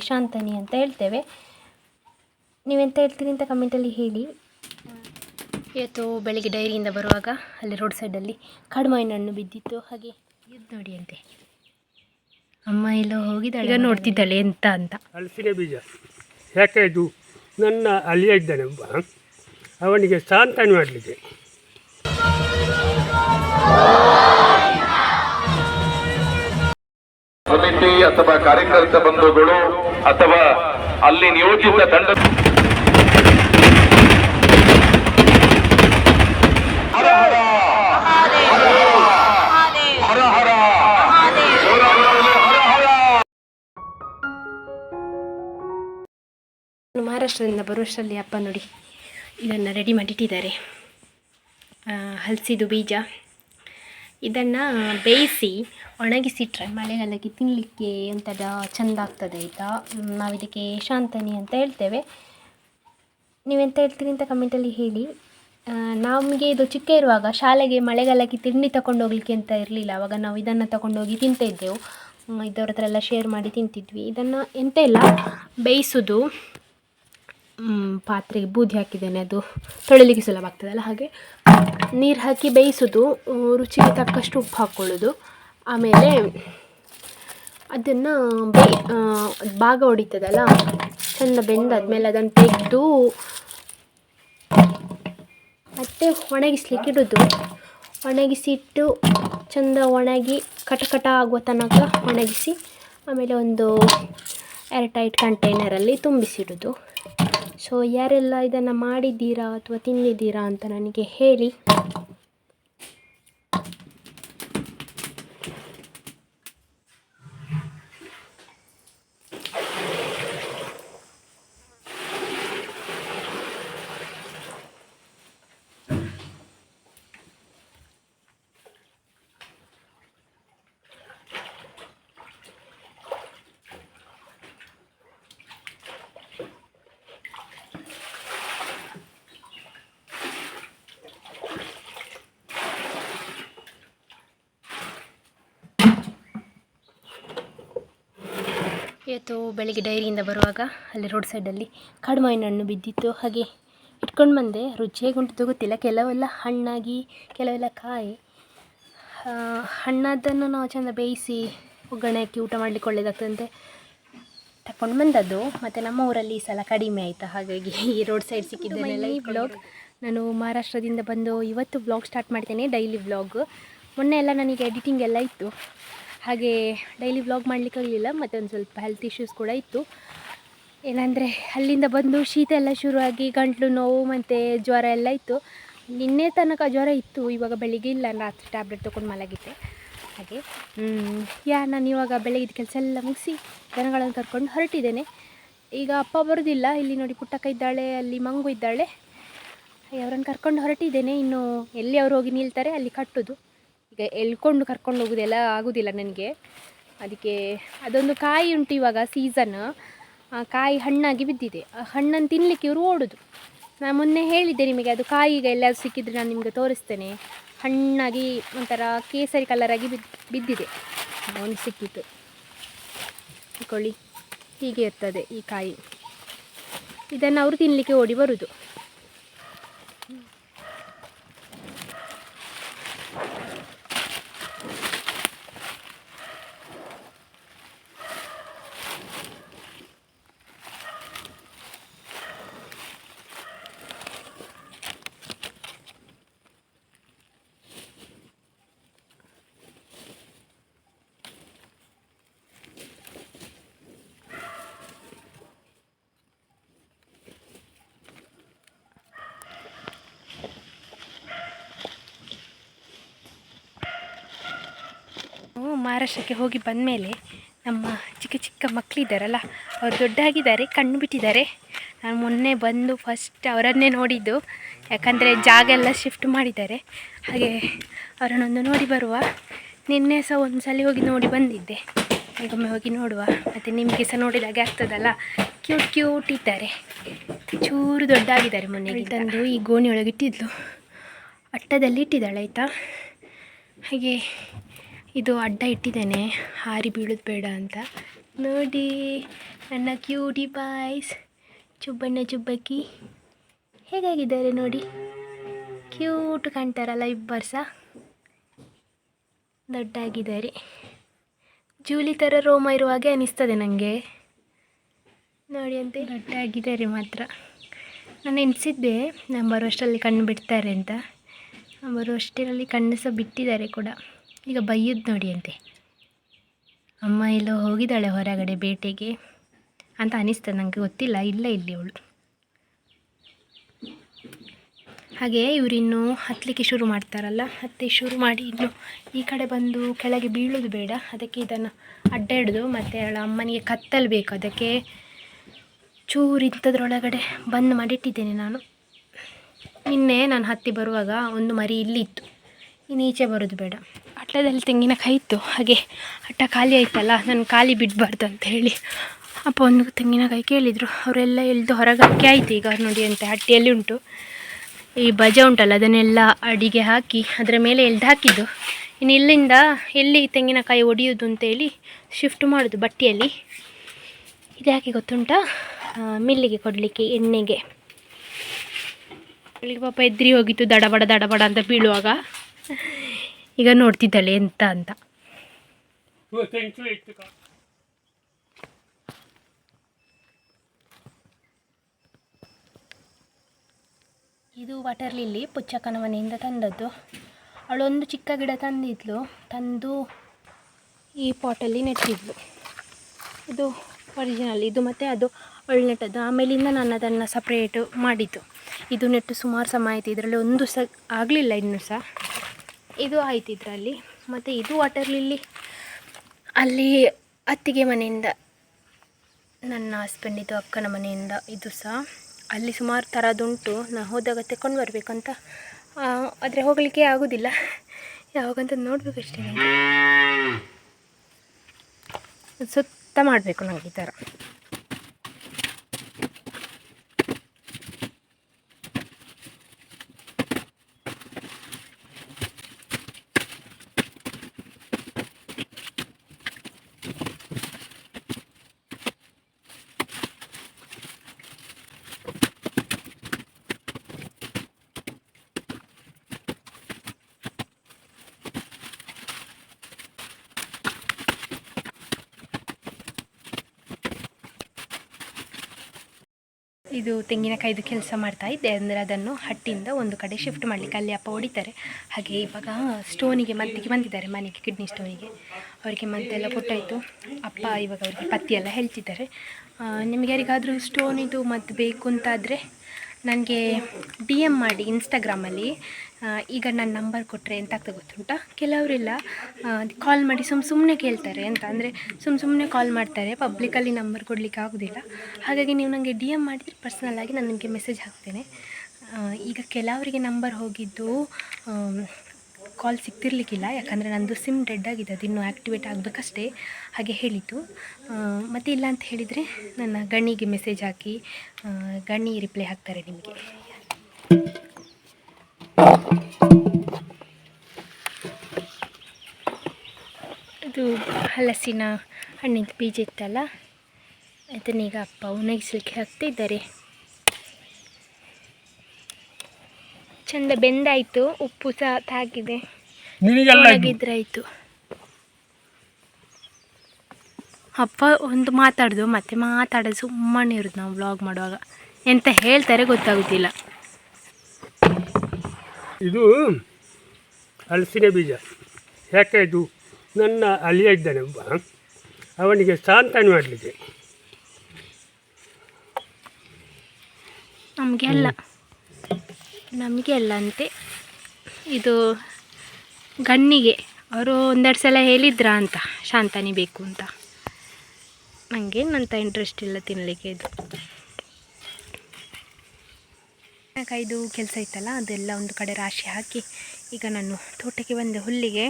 ಶಾಂತನಿ ಅಂತ ಹೇಳ್ತೇವೆ. ನೀವೆಂತ ಹೇಳ್ತೀರಿ ಅಂತ ಕಮೆಂಟಲ್ಲಿ ಹೇಳಿ. ಇವತ್ತು ಬೆಳಿಗ್ಗೆ ಡೈರಿಯಿಂದ ಬರುವಾಗ ಅಲ್ಲಿ ರೋಡ್ ಸೈಡಲ್ಲಿ ಕಡಿಮೆ ಹಣ್ಣು ಬಿದ್ದಿತ್ತು. ಹಾಗೆ ಇದು ನೋಡಿ ಅಂತೆ. ಅಮ್ಮ ಎಲ್ಲೋ ಹೋಗಿದ್ದಾಳೆ ಈಗ ನೋಡ್ತಿದ್ದಾಳೆ ಎಂತ ಅಂತ. ಹಲಸಿನ ಬೀಜ. ಯಾಕೆ ಇದು? ನನ್ನ ಅಲ್ಲಿ ಇದ್ದಾನೆ ಒಬ್ಬ. ಅವನಿಗೆ ಸಾಂತ್ವನ ಮಾಡಲಿಕ್ಕೆ. ಸಮಿತಿ ಅಥವಾ ಕಾರ್ಯಕರ್ತ ಬಂಧುಗಳು ಅಥವಾ ಅಲ್ಲಿ ನಿಯೋಜಿತ ತಂಡ. ಮಹಾರಾಷ್ಟ್ರದಿಂದ ಬರುವಷ್ಟರಲ್ಲಿ ಅಪ್ಪ ನೋಡಿ ಇದನ್ನು ರೆಡಿ ಮಾಡಿಟ್ಟಿದ್ದಾರೆ ಹಲಸಿದು ಬೀಜ ಇದನ್ನು ಬೇಯಿಸಿ ಒಣಗಿಸಿಟ್ರೆ ಮಳೆಗಾಲಕ್ಕೆ ತಿನ್ನಲಿಕ್ಕೆ ಒಂಥರ ಚೆಂದ ಆಗ್ತದೆ ಆಯಿತಾ? ನಾವು ಇದಕ್ಕೆ ಶಾಂತನಿ ಅಂತ ಹೇಳ್ತೇವೆ. ನೀವೆಂತ ಹೇಳ್ತೀರಿ ಅಂತ ಕಮೆಂಟಲ್ಲಿ ಹೇಳಿ. ನಮಗೆ ಇದು ಚಿಕ್ಕ ಇರುವಾಗ ಶಾಲೆಗೆ ಮಳೆಗಾಲಕ್ಕೆ ತಿಂಡಿ ತಗೊಂಡು ಹೋಗ್ಲಿಕ್ಕೆ ಅಂತ ಇರಲಿಲ್ಲ. ಆವಾಗ ನಾವು ಇದನ್ನು ತಗೊಂಡೋಗಿ ಹ್ಮ್, ಇದ್ದವ್ರ ಹತ್ರ ಎಲ್ಲ ಶೇರ್ ಮಾಡಿ ತಿಂತಿದ್ವಿ. ಇದನ್ನು ಎಂತ ಇಲ್ಲ ಬೇಯಿಸೋದು. ಪಾತ್ರೆಗೆ ಬೂದಿ ಹಾಕಿದ್ದೇನೆ, ಅದು ತೊಳಿಲಿಕ್ಕೆ ಸುಲಭ ಆಗ್ತದಲ್ಲ ಹಾಗೆ. ನೀರು ಹಾಕಿ ಬೇಯಿಸೋದು ರುಚಿಗೆ ತಕ್ಕಷ್ಟು ಉಪ್ಪು ಹಾಕ್ಕೊಳ್ಳೋದು ಆಮೇಲೆ ಅದನ್ನು ಬೇ ಭಾಗ ಹೊಡಿತದಲ್ಲ ಚೆಂದ ಬೆಂದಾದ್ಮೇಲೆ ಅದನ್ನು ತೆಗೆದು ಮತ್ತೆ ಒಣಗಿಸ್ಲಿಕ್ಕೆ ಇಡೋದು. ಒಣಗಿಸಿಟ್ಟು ಚೆಂದ ಒಣಗಿ, ಕಟಕಟ ಆಗುವ ತನಕ ಒಣಗಿಸಿ, ಆಮೇಲೆ ಒಂದು ಏರ್ಟೈಟ್ ಕಂಟೈನರಲ್ಲಿ ತುಂಬಿಸಿಡೋದು. ಸೊ ಯಾರೆಲ್ಲ ಇದನ್ನು ಮಾಡಿದ್ದೀರಾ ಅಥವಾ ತಿಂದಿದ್ದೀರಾ ಅಂತ ನನಗೆ ಹೇಳಿ. ಇವತ್ತು ಬೆಳಿಗ್ಗೆ ಡೈರಿಯಿಂದ ಬರುವಾಗ ಅಲ್ಲಿ ರೋಡ್ ಸೈಡಲ್ಲಿ ಕಡುಮಾಯಿನ ಹಣ್ಣು ಬಿದ್ದಿತ್ತು. ಹಾಗೆ ಇಟ್ಕೊಂಡು ಬಂದೆ. ರುಚಿ ಹೇಗುಂಟು ಗೊತ್ತಿಲ್ಲ ಕೆಲವೆಲ್ಲ ಹಣ್ಣಾಗಿ ಕೆಲವೆಲ್ಲ ಕಾಯಿ. ಹಣ್ಣಾದನ್ನು ನಾವು ಚೆಂದ ಬೇಯಿಸಿ ಒಗ್ಗರಣೆ ಹಾಕಿ ಊಟ ಮಾಡಲಿಕ್ಕೆ ಒಳ್ಳೆಯದಾಗ್ತದಂತೆ ತಕೊಂಡು ಬಂದದ್ದು. ಮತ್ತು ನಮ್ಮ ಊರಲ್ಲಿ ಈ ಸಲ ಕಡಿಮೆ ಆಯಿತಾ. ಹಾಗಾಗಿ ಈ ರೋಡ್ ಸೈಡ್ ಸಿಕ್ಕಿದ್ದೇನೆಲ್ಲ ಈ ಬ್ಲಾಗ್ ನಾನು ಮಹಾರಾಷ್ಟ್ರದಿಂದ ಬಂದು ಇವತ್ತು ಬ್ಲಾಗ್ ಸ್ಟಾರ್ಟ್ ಮಾಡ್ತೇನೆ ಡೈಲಿ ಬ್ಲಾಗ್ ಮೊನ್ನೆ ಎಲ್ಲ ನನಗೆ ಎಡಿಟಿಂಗ್ ಎಲ್ಲ ಇತ್ತು. ಹಾಗೆ ಡೈಲಿ ವ್ಲಾಗ್ ಮಾಡಲಿಕ್ಕಾಗಲಿಲ್ಲ ಮತ್ತು ಒಂದು ಸ್ವಲ್ಪ ಹೆಲ್ತ್ ಇಶ್ಯೂಸ್ ಕೂಡ ಇತ್ತು. ಏನಂದರೆ, ಅಲ್ಲಿಂದ ಬಂದು ಶೀತ ಎಲ್ಲ ಶುರುವಾಗಿ ಗಂಟಲು ನೋವು ಮತ್ತು ಜ್ವರ ಎಲ್ಲ ಇತ್ತು. ನಿನ್ನೆ ತನಕ ಜ್ವರ ಇತ್ತು, ಇವಾಗ ಬೆಳಿಗ್ಗೆ ಇಲ್ಲ, ರಾತ್ರಿ ಟ್ಯಾಬ್ಲೆಟ್ ತೊಗೊಂಡು ಮಲಗಿದ್ದೆ. ಹಾಗೆ ಯಾ, ನಾನು ಇವಾಗ ಬೆಳಗಿದ ಕೆಲಸ ಎಲ್ಲ ಮುಗಿಸಿ ದನಗಳನ್ನು ಕರ್ಕೊಂಡು ಹೊರಟಿದ್ದೇನೆ. ಈಗ ಅಪ್ಪ ಬರೋದಿಲ್ಲ, ಇಲ್ಲಿ ನೋಡಿ ಪುಟ್ಟಕ್ಕ ಇದ್ದಾಳೆ, ಅಲ್ಲಿ ಮಂಗು ಇದ್ದಾಳೆ. ಅವರನ್ನು ಕರ್ಕೊಂಡು ಹೊರಟಿದ್ದೇನೆ, ಇನ್ನು ಎಲ್ಲಿ ಅವ್ರು ಹೋಗಿ ನಿಲ್ತಾರೆ, ಅಲ್ಲಿ ಕಟ್ಟೋದು. ಈಗ ಎಳ್ಕೊಂಡು ಕರ್ಕೊಂಡು ಹೋಗೋದೆಲ್ಲ ಆಗೋದಿಲ್ಲ ನನಗೆ. ಅದಕ್ಕೆ ಅದೊಂದು ಕಾಯಿ ಉಂಟು ಇವಾಗ ಸೀಸನ್ ಕಾಯಿ ಹಣ್ಣಾಗಿ ಬಿದ್ದಿದೆ. ಆ ಹಣ್ಣನ್ನು ತಿನ್ನಲಿಕ್ಕೆ ಇವರು ಓಡೋದು. ನಾನು ಮೊನ್ನೆ ಹೇಳಿದ್ದೆ ನಿಮಗೆ, ಅದು ಕಾಯಿ ಈಗ ಎಲ್ಲಾದ್ರೂ ಸಿಕ್ಕಿದ್ರೆ ನಾನು ನಿಮಗೆ ತೋರಿಸ್ತೇನೆ. ಹಣ್ಣಾಗಿ ಒಂಥರ ಕೇಸರಿ ಕಲರಾಗಿ ಬಿದ್ದು ಬಿದ್ದಿದೆ. ಅವನು ಸಿಕ್ಕಿತ್ತು ಕೊಳ್ಳಿ ಹೀಗೆ ಇರ್ತದೆ ಈ ಕಾಯಿ. ಇದನ್ನು ಅವರು ತಿನ್ನಲಿಕ್ಕೆ ಓಡಿ ಬರುವುದು ಮಹಾರಾಷ್ಟ್ರಕ್ಕೆ ಹೋಗಿ ಬಂದ ಮೇಲೆ ನಮ್ಮ ಚಿಕ್ಕ ಚಿಕ್ಕ ಮಕ್ಕಳಿದ್ದಾರಲ್ಲ ಅವ್ರು ದೊಡ್ಡಾಗಿದ್ದಾರೆ, ಕಣ್ಣು ಬಿಟ್ಟಿದ್ದಾರೆ. ನಾನು ಮೊನ್ನೆ ಬಂದು ಫಸ್ಟ್ ಅವರನ್ನೇ ನೋಡಿದ್ದು. ಯಾಕಂದರೆ ಜಾಗ ಎಲ್ಲ ಶಿಫ್ಟ್ ಮಾಡಿದ್ದಾರೆ. ಹಾಗೆ ಅವರನ್ನೊಂದು ನೋಡಿ ಬರುವ. ನಿನ್ನೆ ಸಹ ಒಂದು ಸಲ ಹೋಗಿ ನೋಡಿ ಬಂದಿದ್ದೆ. ಈಗೊಮ್ಮೆ ಹೋಗಿ ನೋಡುವ. ಮತ್ತು ನಿಮಗೆ ಸಹ ನೋಡಿದಾಗೆ ಆಗ್ತದಲ್ಲ. ಕ್ಯೂಟ್ ಕ್ಯೂಟ್ ಇದ್ದಾರೆ. ಚೂರು ದೊಡ್ಡಾಗಿದ್ದಾರೆ ಮೊನ್ನೆ ತಂದು ಈ ಗೋಣಿ ಒಳಗೆ ಇಟ್ಟಿದ್ಲು ಅಟ್ಟದಲ್ಲಿ ಇಟ್ಟಿದ್ದಾಳೆ, ಆಯಿತಾ? ಹಾಗೆ ಇದು ಅಡ್ಡ ಇಟ್ಟಿದ್ದೇನೆ. ಹಾರಿ ಬೀಳೋದು ಬೇಡ ಅಂತ. ನೋಡಿ, ನನ್ನ ಕ್ಯೂಟಿ ಬಾಯ್ಸ್ ಚುಬ್ಬಣ್ಣ ಚುಬ್ಬಕ್ಕಿ. ಹೇಗಾಗಿದ್ದಾರೆ ನೋಡಿ? ಕ್ಯೂಟ್ ಕಾಣ್ತಾರಲ್ಲ ಇಬ್ಬರು ಸಹ ದೊಡ್ಡಾಗಿದ್ದಾರೆ. ಜೂಲಿ ಥರ ರೋಮ ಇರುವ ಹಾಗೆ ಅನಿಸ್ತದೆ ನನಗೆ ನೋಡಿ ಅಂತ. ದೊಡ್ಡಾಗಿದ್ದಾರೆ ಮಾತ್ರ. ನಾನು ಎನಿಸಿದ್ದೆ ನಾನು ಬರುವಷ್ಟರಲ್ಲಿ ಕಣ್ಣು ಬಿಡ್ತಾರೆ ಅಂತ. ಬರುವಷ್ಟರಲ್ಲಿ ಕಣ್ಣು ಸಹ ಬಿಟ್ಟಿದ್ದಾರೆ ಕೂಡ. ಈಗ ನೋಡಿ ಅಂತೆ. ಅಮ್ಮ ಎಲ್ಲೋ ಹೋಗಿದ್ದಾಳೆ ಹೊರಗಡೆ ಬೇಟೆಗೆ ಅಂತ ಅನಿಸ್ತದೆ ನನಗೆ ಗೊತ್ತಿಲ್ಲ, ಇಲ್ಲ ಇಲ್ಲಿ ಅವಳು. ಹಾಗೆ ಇವರಿನ್ನು ಹತ್ತಲಿಕ್ಕೆ ಶುರು ಮಾಡ್ತಾರಲ್ಲ ಹತ್ತಿ ಶುರು ಮಾಡಿ ಇನ್ನು ಈ ಕಡೆ ಬಂದು ಕೆಳಗೆ ಬೀಳೋದು ಬೇಡ, ಅದಕ್ಕೆ ಇದನ್ನು ಅಡ್ಡ ಹಿಡ್ದು ಮತ್ತು ಅವಳ ಅಮ್ಮನಿಗೆ ಕತ್ತಲು ಬೇಕು, ಅದಕ್ಕೆ ಚೂರು ಇಂಥದ್ರೊಳಗಡೆ ಬಂದ್ ಮಾಡಿಟ್ಟಿದ್ದೇನೆ ನಾನು. ನಿನ್ನೆ ನಾನು ಹತ್ತಿ ಬರುವಾಗ ಒಂದು ಮರಿ ಇಲ್ಲಿತ್ತು ಇನ್ನು ಈಚೆ ಬರೋದು ಬೇಡ. ಅಟ್ಟದಲ್ಲಿ ತೆಂಗಿನಕಾಯಿ ಇತ್ತು. ಹಾಗೆ ಅಟ್ಟ ಖಾಲಿ ಆಯ್ತಲ್ಲ ನಾನು ಖಾಲಿ ಬಿಡಬಾರ್ದು ಅಂತ ಹೇಳಿ ಅಪ್ಪ ಒಂದು ತೆಂಗಿನಕಾಯಿ ಕೇಳಿದರು. ಅವರೆಲ್ಲ ಎಳ್ದು ಹೊರಗಕ್ಕೆ ಆಯಿತು. ಈಗ ನೋಡಿ ಅಂತ ಹಟ್ಟಿಯಲ್ಲಿ ಉಂಟು. ಈ ಬಜ ಉಂಟಲ್ಲ, ಅದನ್ನೆಲ್ಲ ಅಡಿಗೆ ಹಾಕಿ ಅದರ ಮೇಲೆ ಎಳ್ದು ಹಾಕಿದ್ದು. ಇನ್ನು ಇಲ್ಲಿಂದ ಎಲ್ಲಿ ತೆಂಗಿನಕಾಯಿ ಒಡೆಯೋದು ಅಂತೇಳಿ ಶಿಫ್ಟ್ ಮಾಡೋದು ಬಟ್ಟೆಯಲ್ಲಿ. ಇದು ಯಾಕೆ ಗೊತ್ತುಂಟಾ? ಮಿಲ್ಲಿಗೆ ಕೊಡಲಿಕ್ಕೆ, ಎಣ್ಣೆಗೆ. ಪಾಪ ಎದ್ರಿ ಹೋಗಿತ್ತು, ದಡಬಡ ದಡಬಡ ಅಂತ ಬೀಳುವಾಗ. ಈಗ ನೋಡ್ತಿದ್ದಾಳೆ ಎಂತ ಅಂತ. ಇದು ವಾಟರ್ ಲಿಲ್ಲಿ ಪುಚ್ಚಕ್ಕನ ಮನೆಯಿಂದ ತಂದದ್ದು. ಅವಳೊಂದು ಚಿಕ್ಕ ಗಿಡ ತಂದಿದ್ಲು ತಂದು ಈ ಪಾಟಲ್ಲಿ ನೆಟ್ಟಿದ್ಲು. ಇದು ಒರಿಜಿನಲ್ ಇದು ಮತ್ತು ಅದು ಅವಳು ನೆಟ್ಟದ್ದು ಆಮೇಲಿಂದ ನಾನು ಅದನ್ನು ಸಪ್ರೇಟು ಮಾಡಿದ್ದು. ಇದು ನೆಟ್ಟು ಸುಮಾರು ಸಮಯ ಆಯಿತು ಇದರಲ್ಲಿ ಒಂದು ಸಹ ಆಗಲಿಲ್ಲ ಇನ್ನೂ ಸಹ ಇದು ಆಯ್ತು ಇದರಲ್ಲಿ. ಮತ್ತು ಇದು ವಾಟರ್ ಲಿಲ್ಲಿ ಅಲ್ಲಿ ಅತ್ತಿಗೆ ಮನೆಯಿಂದ ನನ್ನ ಹಸ್ಬೆಂಡಿದು ಅಕ್ಕನ ಮನೆಯಿಂದ ಇದು ಸಹ. ಅಲ್ಲಿ ಸುಮಾರು ಥರದುಂಟು ನಾನು ಹೋದಾಗ ತೆಕೊಂಡು ಬರಬೇಕಂತ. ಆದರೆ ಹೋಗಲಿಕ್ಕೆ ಆಗೋದಿಲ್ಲ. ಯಾವಾಗಂತ ನೋಡಬೇಕಷ್ಟೇ. ಸುತ್ತ ಮಾಡಬೇಕು ನನಗೆ ಈ ಥರ ಇದು ತೆಂಗಿನಕಾಯ್ದು ಕೆಲಸ ಮಾಡ್ತಾ ಇದ್ದೆ, ಅಂದರೆ ಅದನ್ನು ಹಟ್ಟಿಂದ ಒಂದು ಕಡೆ ಶಿಫ್ಟ್ ಮಾಡಲಿಕ್ಕೆ ಅಲ್ಲಿ ಅಪ್ಪ ಹೊಡಿತಾರೆ. ಹಾಗೆ ಇವಾಗ ಸ್ಟೋನಿಗೆ ಮದ್ದಿಗೆ ಬಂದಿದ್ದಾರೆ ಮನೆಗೆ ಕಿಡ್ನಿ ಸ್ಟೋನಿಗೆ ಅವರಿಗೆ ಮದ್ದೆಲ್ಲ ಕೊಟ್ಟಾಯಿತು. ಅಪ್ಪ ಇವಾಗ ಅವರಿಗೆ ಪತ್ತಿ ಎಲ್ಲ ಹೇಳ್ತಿದ್ದಾರೆ. ನಿಮಗೆ ಯಾರಿಗಾದರೂ ಸ್ಟೋನಿದು ಮದ್ದು ಬೇಕು ಅಂತಾದರೆ ನನಗೆ ಡಿ ಎಂ ಮಾಡಿ ಇನ್ಸ್ಟಾಗ್ರಾಮಲ್ಲಿ ಈಗ ನನ್ನ ನಂಬರ್ ಕೊಟ್ಟರೆ ಎಂತ ಆಗ್ತದೆ ಗೊತ್ತುಂಟಾ? ಕೆಲವರೆಲ್ಲ ಕಾಲ್ ಮಾಡಿ ಸುಮ್ಮ ಸುಮ್ಮನೆ ಕೇಳ್ತಾರೆ ಅಂತ. ಅಂದರೆ ಸುಮ್ಮ ಸುಮ್ಮನೆ ಕಾಲ್ ಮಾಡ್ತಾರೆ ಪಬ್ಲಿಕಲ್ಲಿ ನಂಬರ್ ಕೊಡಲಿಕ್ಕೆ ಆಗೋದಿಲ್ಲ. ಹಾಗಾಗಿ ನೀವು ನನಗೆ ಡಿ ಎಂ ಮಾಡಿದರೆ ಪರ್ಸ್ನಲ್ಲಾಗಿ ನಾನು ನಿಮಗೆ ಮೆಸೇಜ್ ಹಾಕ್ತೇನೆ. ಈಗ ಕೆಲವರಿಗೆ ನಂಬರ್ ಹೋಗಿದ್ದು ಕಾಲ್ ಸಿಗ್ತಿರ್ಲಿಕ್ಕಿಲ್ಲ, ಯಾಕಂದರೆ ನಂದು ಸಿಮ್ ಡೆಡ್ ಆಗಿದೆ, ಅದು ಇನ್ನೂ ಆ್ಯಕ್ಟಿವೇಟ್ ಆಗಬೇಕಷ್ಟೇ ಹಾಗೆ ಮತ್ತು ಮತ್ತೆ ಇಲ್ಲ ಅಂತ ಹೇಳಿದರೆ ನನ್ನ ಗಣ್ಣಿಗೆ ಮೆಸೇಜ್ ಹಾಕಿ ಗಣ್ಣಿ ರಿಪ್ಲೈ ಹಾಕ್ತಾರೆ ನಿಮಗೆ. ಇದು ಹಲಸಿನ ಹಣ್ಣಿನ ಬೀಜ ಇತ್ತಲ್ಲ, ಅದನ್ನೀಗ ಅಪ್ಪ ಒಣಗಿಸಲಿಕ್ಕೆ ಹಾಕ್ತಿದ್ದಾರೆ. ಚಂದ ಬೆಂದಾಯಿತು ಉಪ್ಪು ಸಹ ತಾಗಿದೆ ಆಯ್ತು. ಒಣಗಿದ್ರಾಯ್ತು. ಅಪ್ಪ ಒಂದು ಮಾತಾಡ್ದು ಮತ್ತೆ ಮಾತಾಡೋದು ಸುಮ್ಮನೆ ಇರೋದು ನಾವು ವ್ಲಾಗ್ ಮಾಡುವಾಗ. ಎಂತ ಹೇಳ್ತಾರೆ ಗೊತ್ತಾಗುತ್ತಿಲ್ಲ. ಇದು ಹಲಸಿನ ಬೀಜ. ಯಾಕೆ ಇದು? ನನ್ನ ಅಲಿಯ ಇದ್ದಾನೆ ಒಬ್ಬ. ಅವನಿಗೆ ಸಾಂತನ ಮಾಡಲಿಕ್ಕೆ. ನಮಗೆ ಅಲ್ಲ. ನಮಗೆ ಅಲ್ಲಂತೆ ಇದು ಗಣ್ಣಿಗೆ. ಅವರು ಒಂದೆರಡು ಸಲ ಹೇಳಿದ್ರ ಅಂತ, ಶಾಂತನಿ ಬೇಕು ಅಂತ. ನನಗೇನಂತ ಇಂಟ್ರೆಸ್ಟ್ ಇಲ್ಲ ತಿನ್ನಲಿಕ್ಕೆ ಇದು. ಇದು ಕೆಲಸ ಇತ್ತಲ್ಲ, ಅದೆಲ್ಲ ಒಂದು ಕಡೆ ರಾಶಿ ಹಾಕಿ ಈಗ ನಾನು ತೋಟಕ್ಕೆ ಬಂದೆ ಹುಲ್ಲಿಗೆ.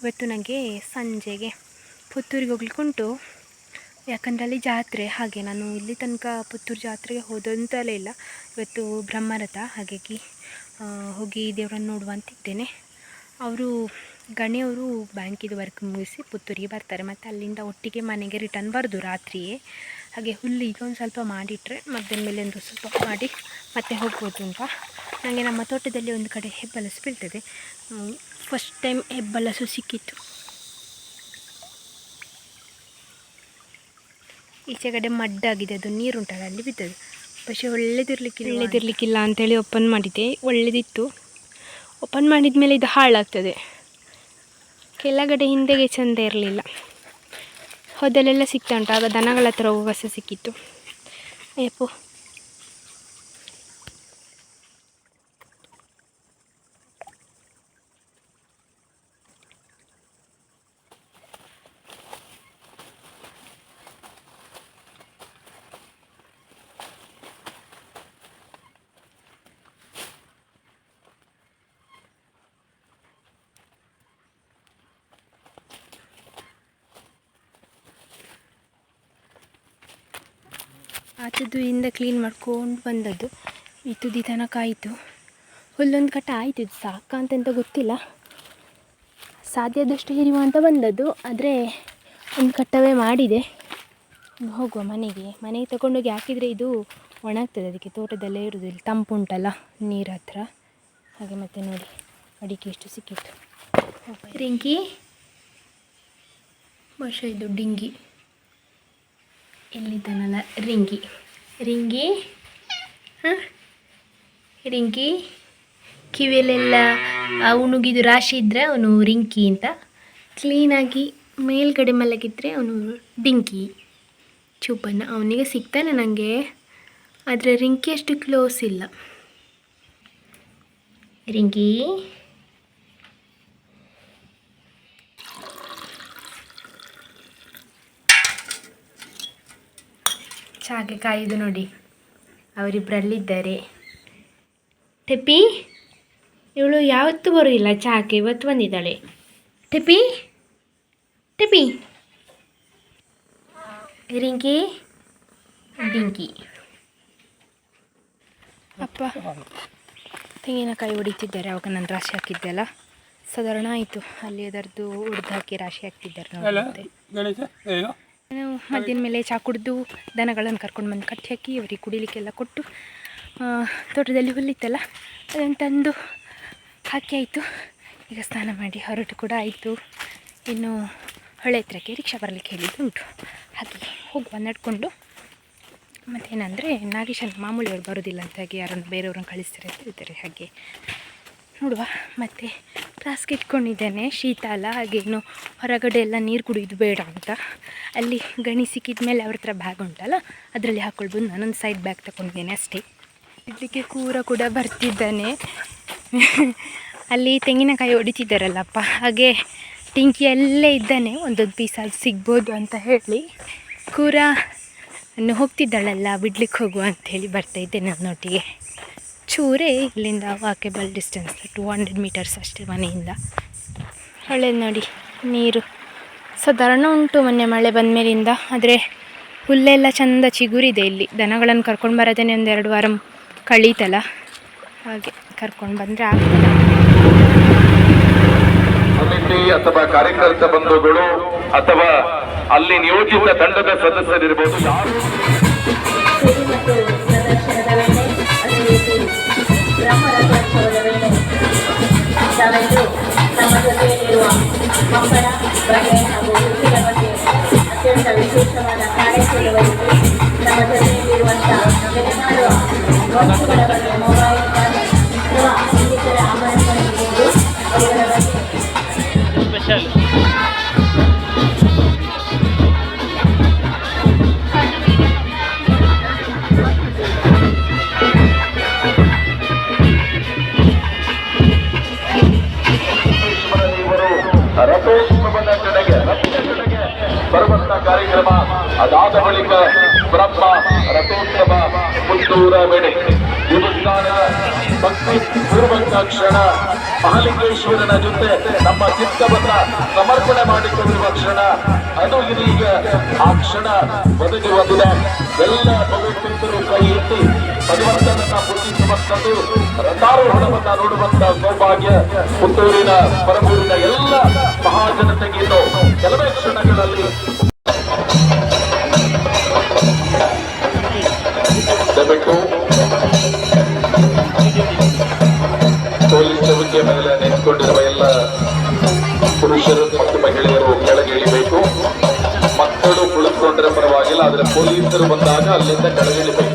ಇವತ್ತು ನನಗೆ ಸಂಜೆಗೆ ಪುತ್ತೂರಿಗೆ ಹೋಗ್ಲಿಕ್ಕೆ ಉಂಟು ಯಾಕಂದರೆ ಅಲ್ಲಿ ಜಾತ್ರೆ, ಹಾಗೆ ನಾನು ಇಲ್ಲಿ ತನಕ ಪುತ್ತೂರು ಜಾತ್ರೆಗೆ ಹೋದಂತಲೇ ಇಲ್ಲ. ಇವತ್ತು ಬ್ರಹ್ಮರಥ ಹಾಗಾಗಿ ಹೋಗಿ ದೇವರನ್ನು ನೋಡುವಂತಿದ್ದೇನೆ ಅವರು ಗಣಿಯವರು ಬ್ಯಾಂಕಿದು ವರ್ಕ್ ಮುಗಿಸಿ ಪುತ್ತೂರಿಗೆ ಬರ್ತಾರೆ. ಮತ್ತು ಅಲ್ಲಿಂದ ಒಟ್ಟಿಗೆ ಮನೆಗೆ ರಿಟರ್ನ್ ಬರೋದು ರಾತ್ರಿಯೇ. ಹಾಗೆ ಹುಲ್ಲು ಈಗ ಒಂದು ಸ್ವಲ್ಪ ಮಾಡಿಟ್ರೆ ಮಧ್ಯಾಹ್ನ ಮೇಲೆ ಒಂದು ಸ್ವಲ್ಪ ಮಾಡಿ ಮತ್ತೆ ಹೋಗ್ಬೋದು ಅಂತ. ನನಗೆ ನಮ್ಮ ತೋಟದಲ್ಲಿ ಒಂದು ಕಡೆ ಹೆಬ್ಬಲಸು ಬೀಳ್ತದೆ. ಫಸ್ಟ್ ಟೈಮ್ ಹೆಬ್ಬಲಸು ಸಿಕ್ಕಿತ್ತು. ಈಚೆಗಡೆ ಮಡ್ಡಾಗಿದೆ, ಅದು ನೀರುಂಟಲ್ಲ ಅಲ್ಲಿ ಬಿದ್ದದು ಪಕ್ಷೆ ಒಳ್ಳೇದಿರಲಿಕ್ಕಿಲ್ಲ ಒಳ್ಳೇದಿರಲಿಕ್ಕಿಲ್ಲ ಅಂತೇಳಿ ಓಪನ್ ಮಾಡಿದ್ದೆ, ಒಳ್ಳೇದಿತ್ತು. ಓಪನ್ ಮಾಡಿದ ಮೇಲೆ ಇದು ಹಾಳಾಗ್ತದೆ. ಕೆಳಗಡೆ ಹಿಂದೆಗೆ ಚೆಂದ ಇರಲಿಲ್ಲ. ಹೊದಲೆಲ್ಲ ಸಿಗ್ತಾ ಉಂಟು, ಆಗ ದನಗಳ ಹತ್ರ ಹೋಗುವ ಸಿಕ್ಕಿತ್ತು. ಅಯ್ಯಪ್ಪೋ. ಆ ಇಂದ ಕ್ಲೀನ್ ಮಾಡ್ಕೊಂಡು ಬಂದದ್ದು. ಈ ತುದಿ ತನಕ ಆಯಿತು. ಹುಲ್ಲೊಂದು ಕಟ್ಟ ಆಯಿತು ಇದು ಸಾಕ ಅಂತಂತ ಗೊತ್ತಿಲ್ಲ. ಸಾಧ್ಯದಷ್ಟು ಹಿರಿಯುವ ಅಂತ ಬಂದದ್ದು ಆದರೆ ಒಂದು ಕಟ್ಟವೇ ಮಾಡಿದೆ. ಹೋಗುವ ಮನೆಗೆ. ಮನೆಗೆ ತಗೊಂಡೋಗಿ ಹಾಕಿದರೆ ಇದು ಒಣಗ್ತದೆ ಅದಕ್ಕೆ ತೋಟದಲ್ಲೇ ಇರೋದು. ಇಲ್ಲಿ ತಂಪು ಉಂಟಲ್ಲ ನೀರ ಹತ್ರ. ಹಾಗೆ ಮತ್ತೆ ನೋಡಿ ಅಡಿಕೆ ಎಷ್ಟು ಸಿಕ್ಕಿತ್ತು. ರಿಂಕಿ? ವರ್ಷ ಇದು ಡಿಂಗಿ. ಎಲ್ಲಿದ್ದಾನಲ್ಲ ರಿಂಗಿ? ರಿಂಗಿ? ಹಾಂ? ರಿಂಕಿ ಕಿವಿಯಲ್ಲೆಲ್ಲ ಅವನಿಗಿದು ರಾಶಿ ಇದ್ದರೆ ಅವನು ರಿಂಕಿ ಅಂತ. ಕ್ಲೀನಾಗಿ ಮೇಲ್ಗಡೆ ಮಲಗಿದ್ರೆ ಅವನು ಡಿಂಕಿ. ಚೂಪನ್ನ ಅವನಿಗೆ ಸಿಗ್ತಾನೆ ನನಗೆ ಆದರೆ ರಿಂಕಿ ಅಷ್ಟು ಕ್ಲೋಸ್ ಇಲ್ಲ. ರಿಂಕಿ? ಚಾಗೆ ಕಾಯ್ದು ನೋಡಿ. ಅವರಿಬ್ಬರಲ್ಲಿದ್ದಾರೆ ಟೆಪಿ ಇವಳು ಯಾವತ್ತೂ ಬರೋದಿಲ್ಲ ಚಾಕೆ ಇವತ್ತು ಬಂದಿದ್ದಾಳೆ. ಟೆಪಿ ಟೆಪಿ. ರಿಂಕಿ ಡಿಂಕಿ. ಅಪ್ಪ ತೆಂಗಿನಕಾಯಿ ಹೊಡಿತಿದ್ದಾರೆ ಅವಾಗ ನಾನು ರಾಶಿ ಹಾಕಿದ್ದೆಲ್ಲ. ಸಾಧಾರಣ ಆಯಿತು. ಅಲ್ಲಿ ಅದರದ್ದು ಹುಡ್ದು ಹಾಕಿ ರಾಶಿ ಹಾಕ್ತಿದ್ದಾರೆ ಮಧ್ಯಾಹ್ನ ಮೇಲೆ ಚಾ ಕುಡಿದು ದನಗಳನ್ನು ಕರ್ಕೊಂಡು ಬಂದು ಕಟ್ಟಿ ಹಾಕಿ ಅವರಿಗೆ ಕುಡಿಲಿಕ್ಕೆಲ್ಲ ಕೊಟ್ಟು ತೋಟದಲ್ಲಿ ಹುಲ್ಲಿತ್ತಲ್ಲ, ಅದನ್ನು ತಂದು ಹಾಕಿ ಆಯಿತು. ಈಗ ಸ್ನಾನ ಮಾಡಿ ಹೊರಟು ಕೂಡ ಆಯಿತು. ಇನ್ನು ಹೊಳೆ ಹತ್ರಕ್ಕೆ ರಿಕ್ಷಾ ಬರಲಿಕ್ಕೆ ಹೇಳಿದ್ದು ಉಂಟು. ಹಾಗೆ ಹೋಗುವ ನಡ್ಕೊಂಡು. ಮತ್ತೇನಂದರೆ ನಾಗೇಶನ್ ಮಾಮೂಲಿಯವ್ರು ಬರೋದಿಲ್ಲ ಅಂತ ಹಾಗೆ ಯಾರನ್ನು ಬೇರೆಯವ್ರನ್ನ ಕಳಿಸ್ತಾರೆ ಅಂತ ಹೇಳ್ತಾರೆ ಹಾಗೆ ನೋಡುವ. ಮತ್ತು ಫ್ಲಾಸ್ಕ್ ಇಟ್ಕೊಂಡಿದ್ದೇನೆ ಶೀತ ಅಲ್ಲ, ಹಾಗೇನು ಹೊರಗಡೆ ಎಲ್ಲ ನೀರು ಕುಡಿಯೋದು ಬೇಡ ಅಂತ. ಅಲ್ಲಿ ಗಣಿ ಸಿಕ್ಕಿದ ಮೇಲೆ ಅವ್ರ ಹತ್ರ ಬ್ಯಾಗ್ ಉಂಟಲ್ಲ, ಅದರಲ್ಲಿ ಹಾಕ್ಕೊಳ್ಬೋದು ನಾನೊಂದು ಸೈಡ್ ಬ್ಯಾಗ್ ತಗೊಂಡಿದ್ದೇನೆ ಅಷ್ಟೇ. ಇಡ್ಲಿಕ್ಕೆ ಕೂರ ಕೂಡ ಬರ್ತಿದ್ದಾನೆ. ಅಲ್ಲಿ ತೆಂಗಿನಕಾಯಿ ಹೊಡಿತಿದ್ದಾರಲ್ಲಪ್ಪ, ಹಾಗೆ ಟಿಂಕಿ ಅಲ್ಲೇ ಇದ್ದಾನೆ. ಒಂದೊಂದು ಪೀಸ್ ಅದು ಸಿಗ್ಬೋದು ಅಂತ ಹೇಳಿ ಕೂರ ಹೋಗ್ತಿದ್ದಾಳಲ್ಲ, ಬಿಡ್ಲಿಕ್ಕೆ ಹೋಗುವ ಅಂಥೇಳಿ ಬರ್ತಾಯಿದ್ದೆ ನನ್ನೊಟ್ಟಿಗೆ ಚೂರೇ ಇಲ್ಲಿಂದ walkable distance two hundred metres ಅಷ್ಟೇ ಮನೆಯಿಂದ. ಒಳ್ಳೇದು ನೋಡಿ ನೀರು. ಸಾಧಾರಣ ಉಂಟು ಮೊನ್ನೆ ಮಳೆ ಬಂದ ಮೇಲಿಂದ ಆದರೆ ಹುಲ್ಲೆಲ್ಲ ಚಂದ ಚಿಗುರಿದೆ ಇಲ್ಲಿ. ದನಗಳನ್ನು ಕರ್ಕೊಂಡು ಬರೋದೇನೆ ಒಂದು ಎರಡು ವಾರ ಕಳೀತಲ್ಲ. ಹಾಗೆ ಕರ್ಕೊಂಡು ಬಂದರೆ ಆಗ್ತದೆ. ಸಮಿತಿ ಅಥವಾ ಕಾರ್ಯಕರ್ತ ಬಂಧುಗಳು ಅಥವಾ ಅಲ್ಲಿ ನಿಯೋಜಿತ ತಂಡದ ಸದಸ್ಯರಿರ್ಬೋದು. ನಾವೆಲ್ಲರೂ ನಮ್ಮ ಜೊತೆಯಲ್ಲಿರುವ ಮಕ್ಕಳ ಬಗ್ಗೆ ಹಾಗೂ ವೃತ್ತಿಯ ಬಗ್ಗೆ ಅತ್ಯಂತ ವಿಶೇಷವಾದ ಕಾರ್ಯಕ್ರಮ ವಹಿಸಿ ನಮ್ಮ ಜೊತೆಯಲ್ಲಿರುವಂತಹ ಬೆಲೆ ಮಾಡುವ ವಸ್ತುಗಳ ಬಗ್ಗೆ ಮೊಬೈಲ್ ಶಿಕ್ಷಣ ಒದಗಿರುವ ದಿನ ಎಲ್ಲ ಭಗವಂತರು ಕೈ ಇಟ್ಟು ಪರಿವರ್ತನಾ ಬುದ್ಧಿ ಸಮರ್ಥರು ರಥಾರೋಹಣವನ್ನ ನೋಡುವಂತ ಸೌಭಾಗ್ಯ ಪುತ್ತೂರಿನ ಪರಮೂರಿನ ಎಲ್ಲ ಮಹಾಜನತೆಗೆ ಕೆಲವೇ ಕ್ಷಣಗಳಲ್ಲಿ ಪೊಲೀಸ್ ಮೇಲೆ ನಿಂತ್ಕೊಂಡಿರುವ அதில் பொருளித்திருப்பதாக அಲ್ಲಿருந்த கடலில் போய்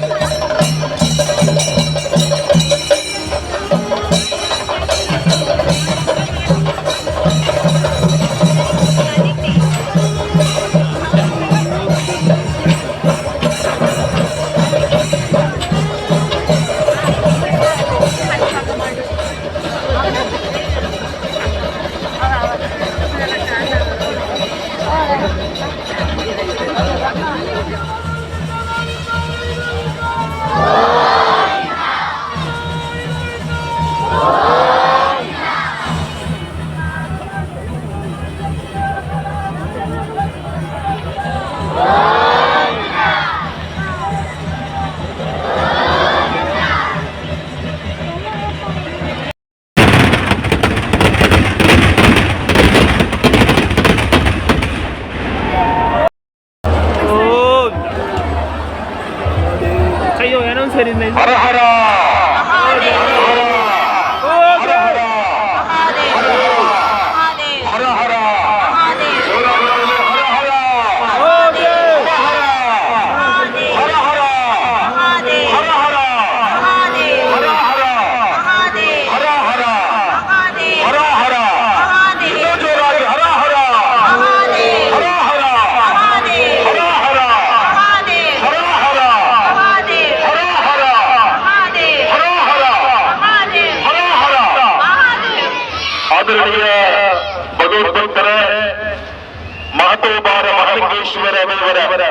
ಮಹಾಲಿಂಗೇಶ್ವರ ದೇವರ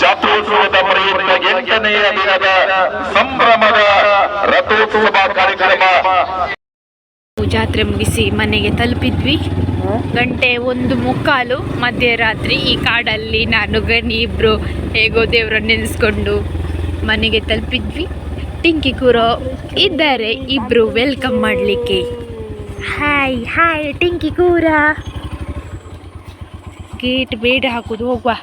ಜಾತ್ರೋತ್ಸವದ ಪ್ರಯುಕ್ತ ಎಂಟನೆಯ ದಿನದ ಸಂಭ್ರಮದ ರಥೋತ್ಸವ ಕಾರ್ಯಕ್ರಮ. ಜಾತ್ರೆ ಮುಗಿಸಿ ಮನೆಗೆ ತಲುಪಿದ್ವಿ. ಗಂಟೆ ಒಂದು ಮುಕ್ಕಾಲು ಮಧ್ಯರಾತ್ರಿ ಈ ಕಾಡಲ್ಲಿ ನಾನು ಗಣಿ ಇಬ್ಬರು ಹೇಗೋ ದೇವ್ರನ್ನ ನೆನೆಸ್ಕೊಂಡು ಮನೆಗೆ ತಲುಪಿದ್ವಿ. ಟಿಂಕಿ ಕೂರೋ ಇದ್ದಾರೆ ಇಬ್ಬರು ವೆಲ್ಕಮ್ ಮಾಡಲಿಕ್ಕೆ. ಹಾಯ್ ಹಾಯ್ ಟಿಂಕಿ ಕೂರ ಗೇಟ್ ಬೇಡ ಹಾಕೋದು ಹೋಗುವ.